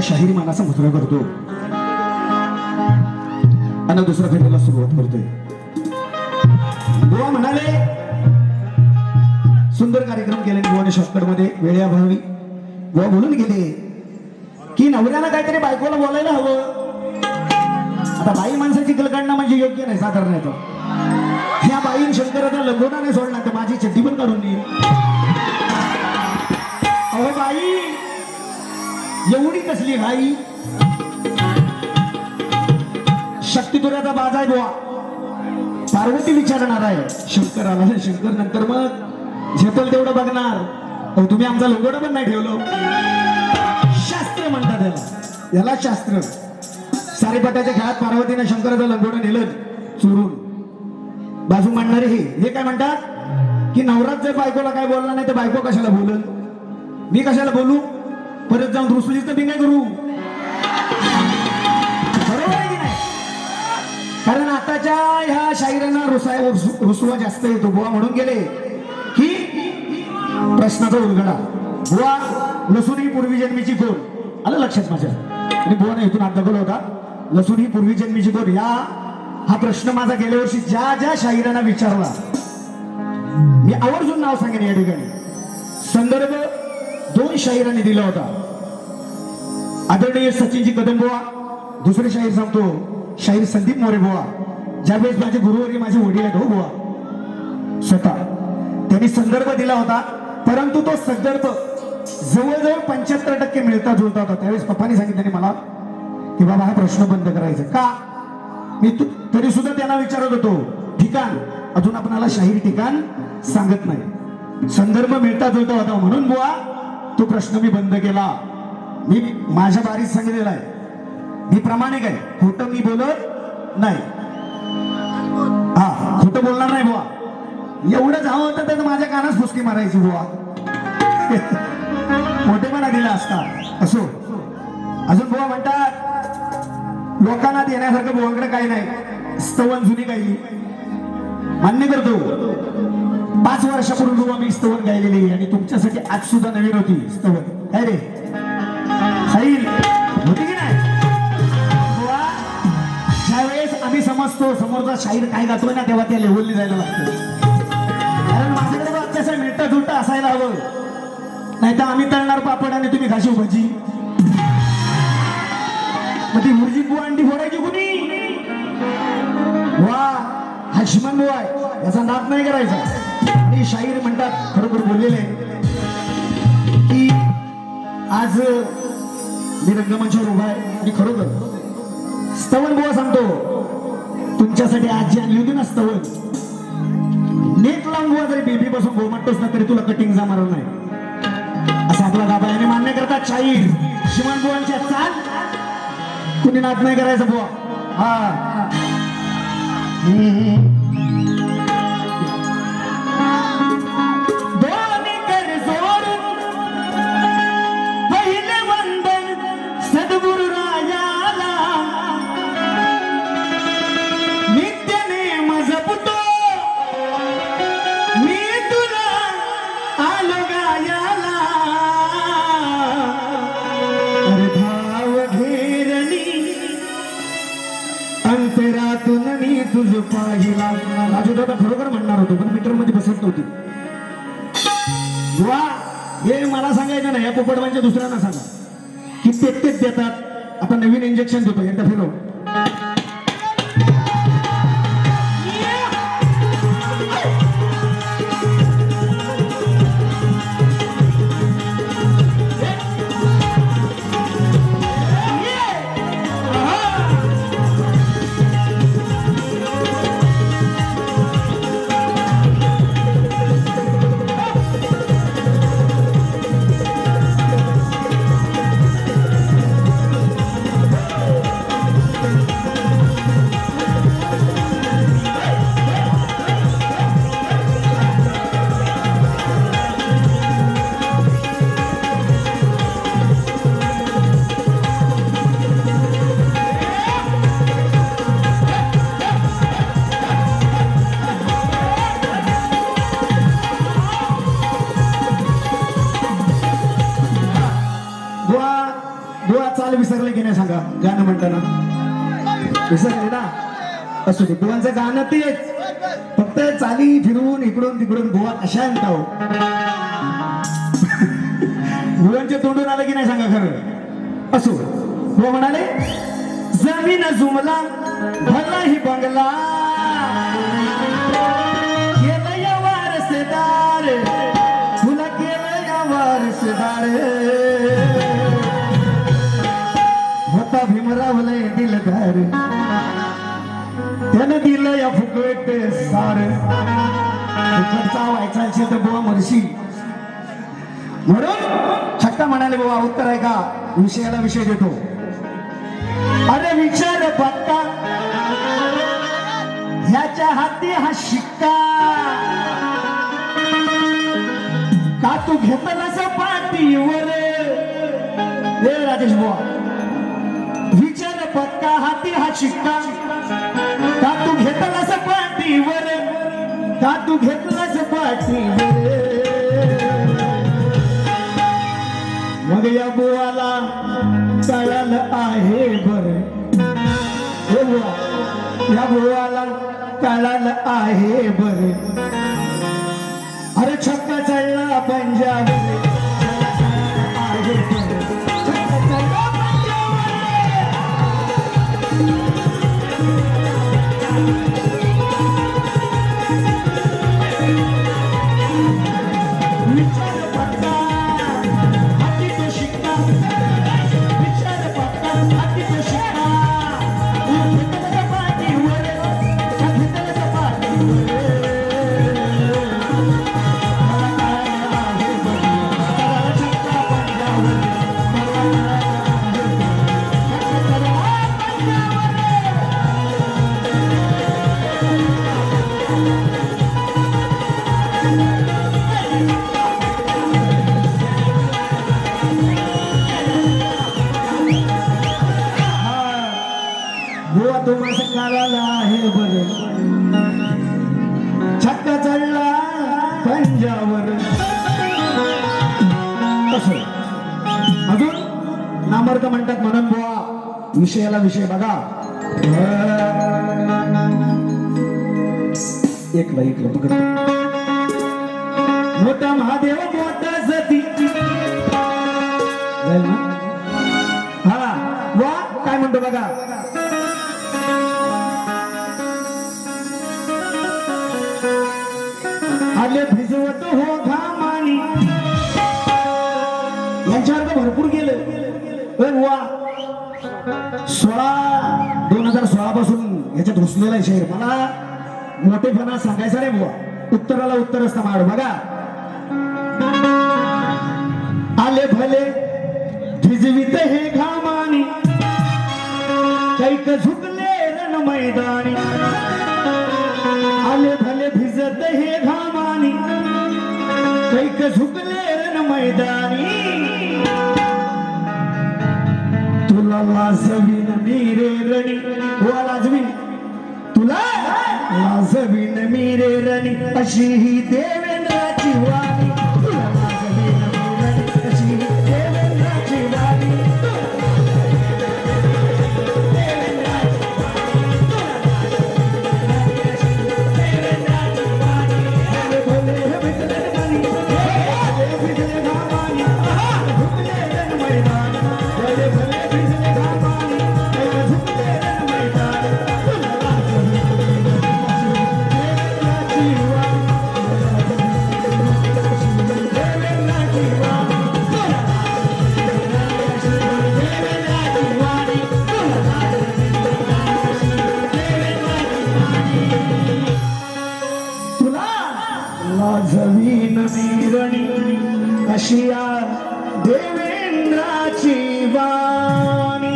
स्वागत शाहीर मानाचा मुजरा करतो. आणि दुसऱ्या फेरीला सुरुवात करतोय. गोवा म्हणाले सुंदर कार्यक्रम केले गोवाने शॉर्टकटमध्ये वेळ्याभावी गोवा बोलून गेले की नवऱ्यानं काहीतरी बायकोला बोलायला हवं. आता बाई माणसाची कलकांडणं म्हणजे योग्य नाही साधारण येतो ह्या बाईन शंकराचा लंगोटा नाही सोडला तर माझी चड्डी पण काढून देईल अहो बाई एवढी कसली घाई? शक्तितुऱ्याचा बाज आहे बुवा. पार्वती विचारणार आहे. शंकर आला शंकर नंतर मग झेपल तेवढं बघणार. तुम्ही आमचा लोगोडा पण नाही ठेवलं. शास्त्र म्हणतात याला. याला शास्त्र. सारेपाट्याच्या खेळात पार्वतीने शंकराचं लंगोडं नेलं चोरून. बाजू मांडणारे हे. हे काय म्हणतात? की नवरात जर बायकोला काय बोलला नाही तर बायको कशाला बोलल? मी कशाला बोलू? परत जाऊन रुसलीच तर मी करू. बरोबर आहे की नाही? कारण आताच्या ह्या शाहिरांना रुसाय रुसवा जास्त येतो. बुवा म्हणून गेले की प्रश्नाचा उलगडा. बुवा लसूण ही पूर्वी जन्मीची कोण? आलं लक्षात माझ्या? आणि बुवाने इथून हात दाखवला होता. लसूण ही पूर्वी जन्मीची कोण? या हा प्रश्न माझा गेल्या वर्षी ज्या ज्या शाहिरांना विचारला. मी आवर्जून नाव सांगेन या ठिकाणी. संदर्भ दोन शाहिरांनी दिला होता. आदरणीय सचिनजी कदम बुवा दुसरे शाहीर सांगतो शाहीर संदीप मोरे बुवा ज्यावेळेस माझे गुरुवारी माझे वडील आहेत हो बुवा स्वतः. त्यांनी संदर्भ दिला होता परंतु तो संदर्भ जवळजवळ पंच्याहत्तर टक्के मिळता जुळता होता. त्यावेळेस पप्पानी सांगितलं मला की बाबा हा प्रश्न बंद करायचा का? मी तरी सुद्धा त्यांना विचारत होतो ठिकाण. अजून आपणाला शाहीर ठिकाण सांगत नाही. संदर्भ मिळता जुळता होता म्हणून बुवा तो प्रश्न मी बंद केला. मी माझ्या बारीत सांगितलेला आहे. मी प्रामाणिक आहे. खोटं मी बोलत नाही. हा खोट बोलणार नाही बुवा. एवढं हवं होतं तर माझ्या कानास फुसकी मारायची बुवा. मोठेपणा दिला असता. असो. अजून बुवा म्हणतात लोकांना देण्यासारखं बुवाकडे काही नाही. स्तवन जुनी काही. मान्य करतो. पाच वर्षापूर्वी बाबा मी स्तवन गायलेली आणि तुमच्यासाठी आज सुद्धा नवीन होती स्तवन. काय रे? साईल होती की नाही? ज्यावेळेस आम्ही समजतो समोरचा शाहीर काय गातोय ना तेव्हा त्या लेवलने जायला लागतं. कारण माझ्याकडे बाबा कसं मिळता जुळता असायला हवं. नाही तर आम्ही तळणार पापड आणि तुम्ही खाशी भजी मग ती भुर्जी बुवा अंडी फोडायची कुणी? वा हशमन बुवा आहे. याचा नाद नाही करायचा. आणि शाहीर म्हणतात खरोखर बोललेले की आज मी रंगमंचावर उभा आहे आणि खरोखर स्तवन बुवा सांगतो. तुमच्यासाठी आजी आणली होती ना स्तवन नेट लावून बुवा जरी बेबी पासून गोमटतोस ना तरी तुला कटिंग जमणार नाही. असं आपला गाबायाने मान्य करतात शाहीर. शिमन बुवांच्या चाल. कुणी नाद नाही करायचं बुवा. हा. सांगा ना नाही या पोपटवांच्या म्हणजे दुसऱ्यांना सांगा. की ते तेच देतात. आता नवीन इंजेक्शन देतो एकदा फिरव विसरले ना? असू दे बुवांचं गाणं तेच. फक्त चाली फिरून इकडून तिकडून बुवा कशा आणता हो तोंडून आलं की नाही सांगा खरं? असो बुवा म्हणाले जमीन जुमला भला ही बंगला. केलं या वारसदार तुला केलं या वारसदार होता भीमराव लय दिलदार. मन दिलं या फुकट सार. फुकटचा व्हायचा असेल तर बुवा मरशी म्हणून छट्टा म्हणाले बाबा उत्तर आहे का? विषयाला विषय देतो. अरे विचार बघता ह्याच्या हाती हा शिक्का. का तू घेतलास पाठीवर? हे राजेश बुवा विचार बघता हाती हा शिक्का. घेतलास पाठीवर का तू घेतलास पाठीवर. मग या बुवाला कळालं आहे बर. हे बुवा या बुवाला कळालं आहे बर. अरे छक्का चढला पंजाब. बुवा तो माझा काळाला आहे बरे. छक्का चढला पंजावर. अजून नामर्थ म्हणतात म्हणून बुवा. विषयाला विषय बघा. एकला एकला पकड मोठा महादेव मोठा सती. हा. वा काय म्हणतो बघा? आले भिजवत हो घामानी. यांच्यावर तर भरपूर गेलं. होय बुवा. सोळा दोन हजार सोळा पासून याच्यात घुसलेला आहे शहर. मला मोठेपणा सांगायचा नाही बुवा. उत्तराला उत्तर असतं माड बघा. आले भले भिजवित हे घामानी. कैक झुकले रण मैदानी. आले भले भिजत हे घामानी. कैक झुकले रण मैदानी. तुला लाजवीन मीरे रणी. हो लाजवीन. तुला लाजवीन मीरे रणी. अशी ही देवेंद्राची वाणी. लाजवीन मीरणी अशिया देवेंद्राची वाणी.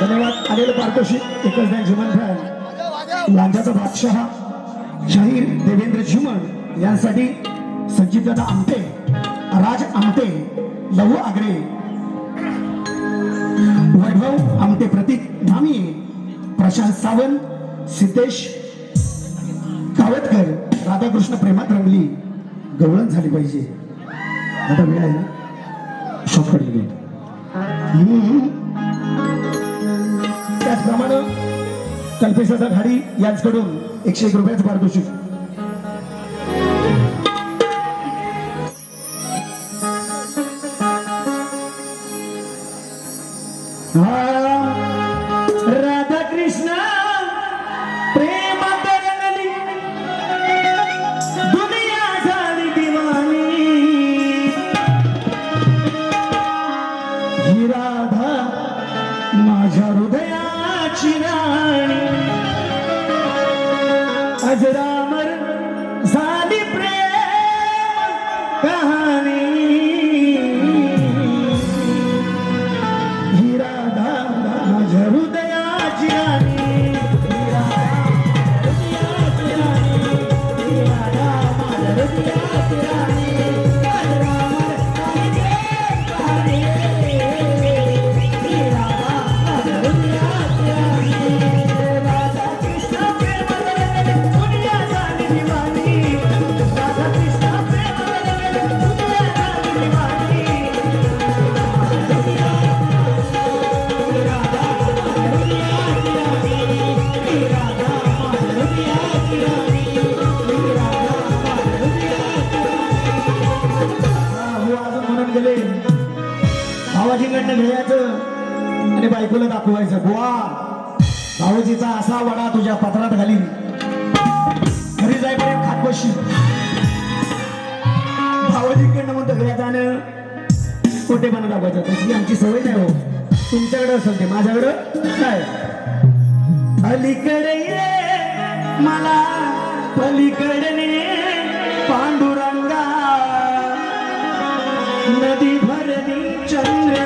धन्यवाद. आलेलं पारतोशी एकच नाही जीवन फॅन लांजाचा बादशहा शाहीर देवेंद्र झुमन यांसाठी संजीवदादा आमटे राज आमटे लहू आगरे वैभव आमटे प्रतीक धामी प्रशांत सावंत सिद्धेश कावतकर राधाकृष्ण प्रेमात रंगली. गवळण झाली पाहिजे. आता वेळ आहे ना? शॉर्टकट घेऊ कल्पेशाचा घाडी यांचकडून एकशे एक रुपयाचं पारितोषिक घ्यायचं आणि बायकोला दाखवायचं. बुवा भाऊजीचा असा वडा तुझ्या पत्रात घालीन. घरी जाईपर्यंत खात बसशील. भावाजीकडनं म्हणतो घ्यायचं आणि कोटेपणा दाखवायचं. तशी आमची सवय नाही हो. तुमच्याकडे असेल ते. माझ्याकडं काय अलीकडे मला पलीकडे पांडुरंगा. नदी भरली चंद्र